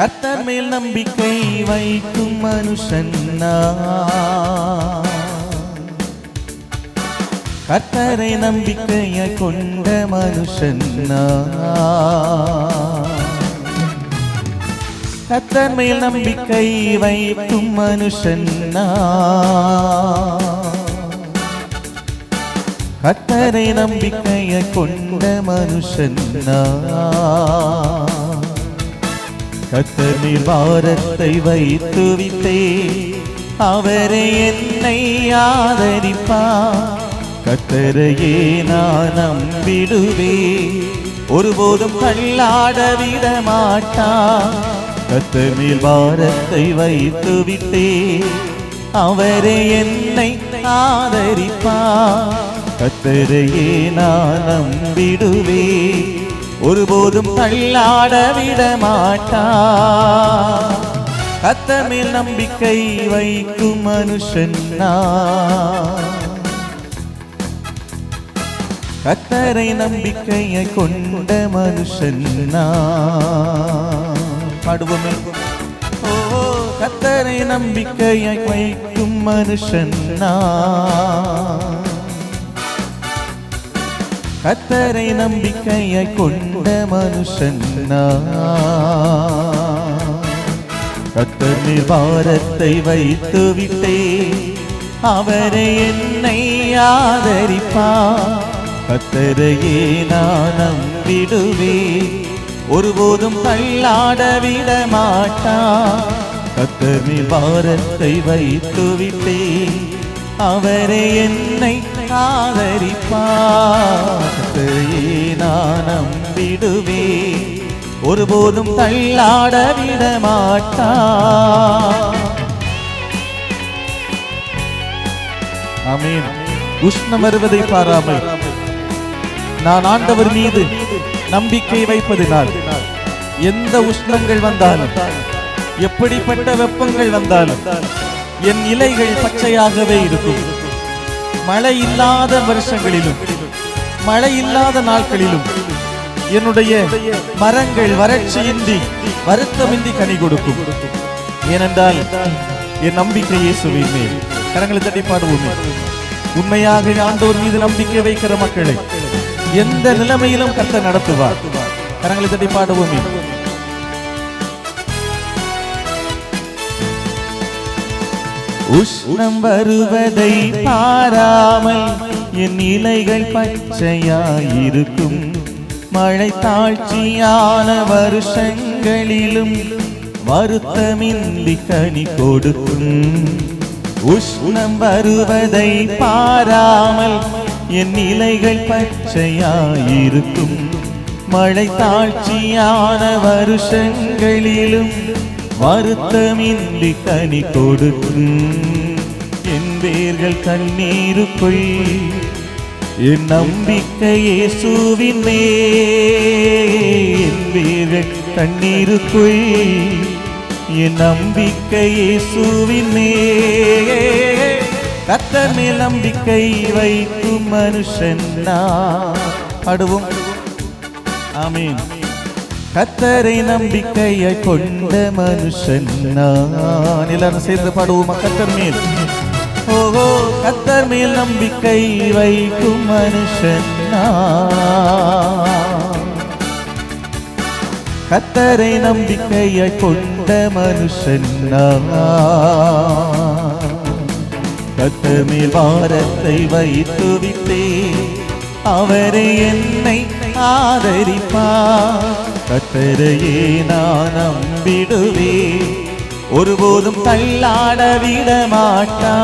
கர்த்தர் மேல் நம்பிக்கை வைக்கும் மனுஷன் கர்த்தரை நம்பிக்கைய கொண்ட மனுஷன் நான். கர்த்தர் மேல் நம்பிக்கை வைக்கும் மனுஷன் கர்த்தரை நம்பிக்கைய கொண்ட மனுஷன் நான். கத்தனில் பாரத்தை வைத்து விட்டே அவரை என்னை ஆதரிப்பார். கத்தரையே நான் நம்பிடுவே ஒருபோதும் கல்லாட விட மாட்டா கத்தனில் பாரத்தை வைத்து விட்டே அவரை என்னை ஆதரிப்பார். கத்தரையே நான் நம்பிடுவே ஒருபோதும் தள்ளாட விட மாட்டா. கத்தமில் நம்பிக்கை வைக்கும் மனுஷன் கத்தரை நம்பிக்கையை கொண்ட மனுஷன் பாடுவோமே. ஓ கத்தரை நம்பிக்கையை வைக்கும் மனுஷன் நான். கத்தரை நம்பிக்கையை கொண்ட மனுஷன் கத்தர் நிர்வாரத்தை வைத்து விட்டே அவரை என்னை ஆதரிப்பா கத்தரையே நான் நம்பிடுவே ஒருபோதும் தள்ளாட விட மாட்டா கத்தர் நிர்வாரத்தை வைத்து விட்டே அவரை என்னை ஆதரிப்பா ஒருபோதும் தள்ளாட விட மாட்டா உஷ்ணம் வருவதை பாராமல். நான் ஆண்டவர் மீது நம்பிக்கை வைப்பதினால் எந்த உஷ்ணங்கள் வந்தாலும் எப்படிப்பட்ட வெப்பங்கள் வந்தாலும் என் இலைகள் பச்சையாகவே இருக்கும். மழை இல்லாத வருஷங்களிலும் மழை இல்லாத நாட்களிலும் என்னுடைய மரங்கள் வறட்சியின்றி வருத்தமின்றி கனி கொடுக்கும். ஏனென்றால் என் நம்பிக்கை இயேசுவின் மேல். கரங்களை தட்டி பாடுவோமே. உண்மையாக ஆண்டோர் மீது நம்பிக்கை வைக்கிற மக்களை எந்த நிலைமையிலும் கத்த நடத்துவார். கரங்களை தட்டி பாடுவோமே. உஷ்ணம் வருவதை பாராமல் என் இலைகள் பச்சையாயிருக்கும். மழை தாழ்ச்சியான வருஷங்களிலும் வருத்தமின்றி கனி கொடுக்கும். உஷ்ணம் வருவதை பாராமல் என் நிலைகள் பச்சையாயிருக்கும். மழை தாழ்ச்சியான வருஷங்களிலும் வருத்தமின்றி கனி கொடுக்கும். என் வேர்கள் கண்ணீருக்குள் என் நம்பிக்கையே சூவினே என் வேர்கள் கண்ணீருக்குள். என் நம்பிக்கையே சூவினே கத்தமே நம்பிக்கை வைக்கும் மனுஷன் நான். பாடுவோம் ஆமீன். கத்தரை நம்பிக்கையை கொண்ட மனுஷன் நான். எல்லாரும் சேர்ந்து பாடுவோமா? கத்தர் மேல். ஓஹோ கத்தர் மேல் நம்பிக்கை வைக்கும் மனுஷன் கத்தரை நம்பிக்கையை கொண்ட மனுஷன் நான். கத்தர் மேல் வாரத்தை வைத்து விட்டே அவரை என்னை ஆதரிப்பா கத்தரையே நான் நம்பிடுவேன். ஒருபோதும் தள்ளாட விட மாட்டா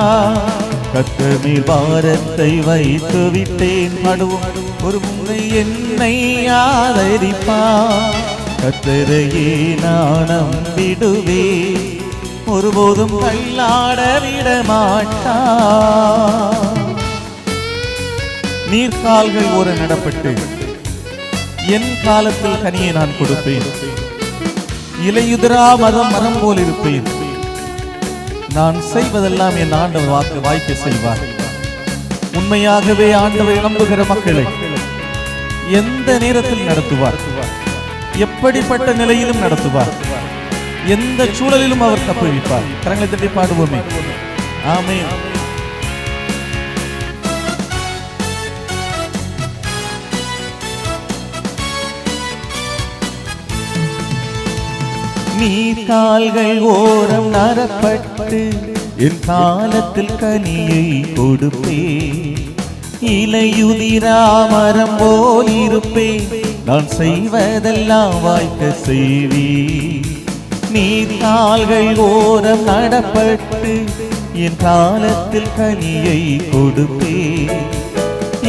கத்தமில் பாரத்தை வைத்து விட்டேன். மடுவும் ஒரு முறை என்னை ஆதரிப்பா. கத்தரையே நான் நம்பிடுவே. ஒருபோதும் தள்ளாட விட மாட்டா நீர்கால்கள் ஒரு நடப்பட்டு என் காலத்தில் கனியை நான் கொடுப்பேன். இலையுதிரா மதம் மரம் போல் இருப்பேன். நான் செய்வதெல்லாம் என் ஆண்டவர் வாக்கு வாய்ப்பு செய்வார். உண்மையாகவே ஆண்டவரை நம்புகிற மக்களை எந்த நேரத்தில் நடத்துவார்? எப்படிப்பட்ட நிலையிலும் நடத்துவார்? எந்த சூழலிலும் அவர் தப்புவிப்பார்? கரங்களை தட்டி பாடுவோமே. ஆமே நீ கால்கள் ஓரம் நரப்பட்டு என் காலத்தில் கனியை கொடுப்பே இலையுதிராமரம் போல் இருப்பே நான் செய்வதெல்லாம் வாய்க்க செய்வி நீ கால்கள் ஓரம் நடப்பட்டு என் காலத்தில் கனியை கொடுப்பே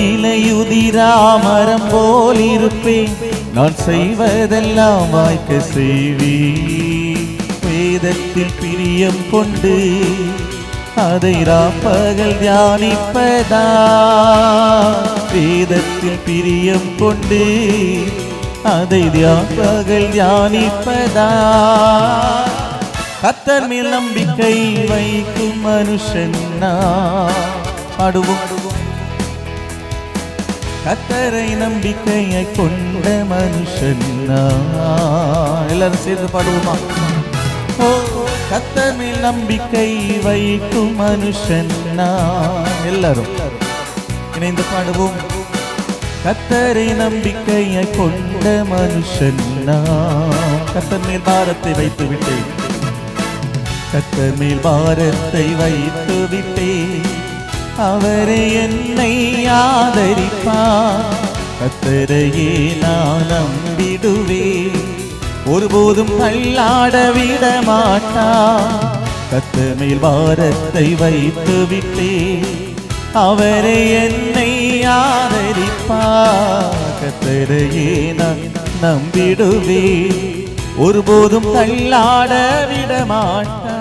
இலையுதிராமரம் போல் இருப்பேன். நான் செய்வதெல்லாம் வாய்க்க செய்வி வேதத்தில் பிரியம் கொண்டு அதை ராப்பகல் தியானிப்பதா? வேதத்தில் பிரியம் கொண்டு அதை தியாபகல் தியானிப்பதா? கத்தர் மேல் நம்பிக்கை வைக்கும் மனுஷன் நான். கத்தரை நம்பிக்கையை கொண்ட மனுஷன் எல்லாரும் சேர்ந்து பாடுவோமா? ஓ கத்தர் நம்பிக்கை வைக்கும் மனுஷன் எல்லாரும் இணைந்து பாடுவோம். கத்தரை நம்பிக்கையை கொண்ட மனுஷன் கத்தர் மேல் பாரத்தை வைத்து விட்டேன் கத்தர் மேல் பாரத்தை வைத்து விட்டேன் அவரே என்னை ஆதரிப்பார். கத்தரையே நான் நம்பிடுவேன். ஒருபோதும் தள்ளாட விட மாட்டார். கத்தர் மேல் பாரத்தை வைத்து விட்டேன். அவரே என்னை ஆதரிப்பார். கத்தரையே நான் நம்பிடுவேன். ஒருபோதும் தள்ளாட விட மாட்டார்.